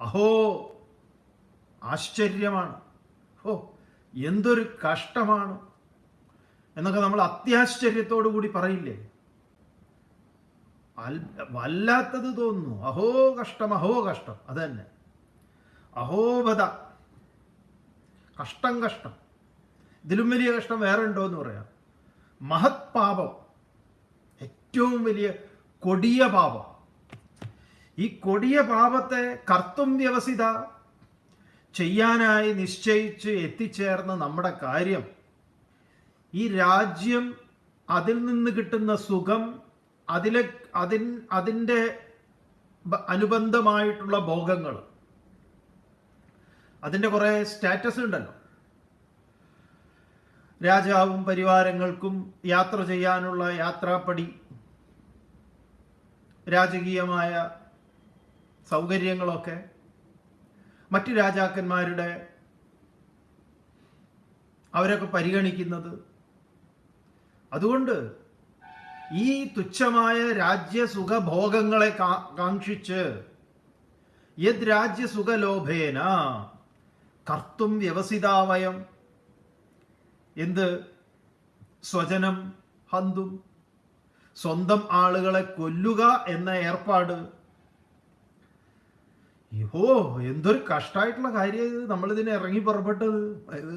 അഹോ ആശ്ചര്യമാണ്. ഓ എന്തൊരു കഷ്ടമാണ്. എന്നൊക്കെ നമ്മൾ അത്യാശ്ചര്യത്തോടു കൂടി പറയില്ലേ? വല്ലാത്തത് തോന്നുന്നു. അഹോ കഷ്ടം അഹോ കഷ്ടം. അത് തന്നെ അഹോബത കഷ്ടം കഷ്ടം. ഇതിലും വലിയ കഷ്ടം വേറെ ഉണ്ടോ എന്ന് പറയാം. മഹത് പാപം ഏറ്റവും വലിയ കൊടിയ പാപം. ഈ കൊടിയ പാപത്തെ കർത്തും വ്യവസിത. ചെയ്യാനായി നിശ്ചയിച്ച് എത്തിച്ചേർന്ന നമ്മുടെ കാര്യം ഈ രാജ്യം അതിൽ നിന്ന് കിട്ടുന്ന സുഖം അതിലെ അതിൻ അതിന്റെ അനുബന്ധമായിട്ടുള്ള ഭോഗങ്ങൾ അതിന്റെ കുറേ സ്റ്റാറ്റസ് ഉണ്ടല്ലോ. രാജാവും പരിവാരങ്ങൾക്കും യാത്ര ചെയ്യാനുള്ള യാത്രാപ്പടി രാജകീയമായ സൗകര്യങ്ങളൊക്കെ മറ്റു രാജാക്കന്മാരുടെ അവരൊക്കെ പരിഗണിക്കുന്നത്. അതുകൊണ്ട് ഈ തുച്ഛമായ രാജ്യസുഖഭോഗങ്ങളെ കാക്ഷിച്ച് യദ് രാജ്യസുഖലോഭേന കർത്തും വ്യവസിതാവയം എന്ത്? സ്വജനം ഹന്തും സ്വന്തം ആളുകളെ കൊല്ലുക എന്ന ഏർപ്പാട് യോ എന്തൊരു കഷ്ടമായിട്ടുള്ള കാര്യം നമ്മളിതിനെ ഇറങ്ങി പുറപ്പെട്ടത്. ഇത്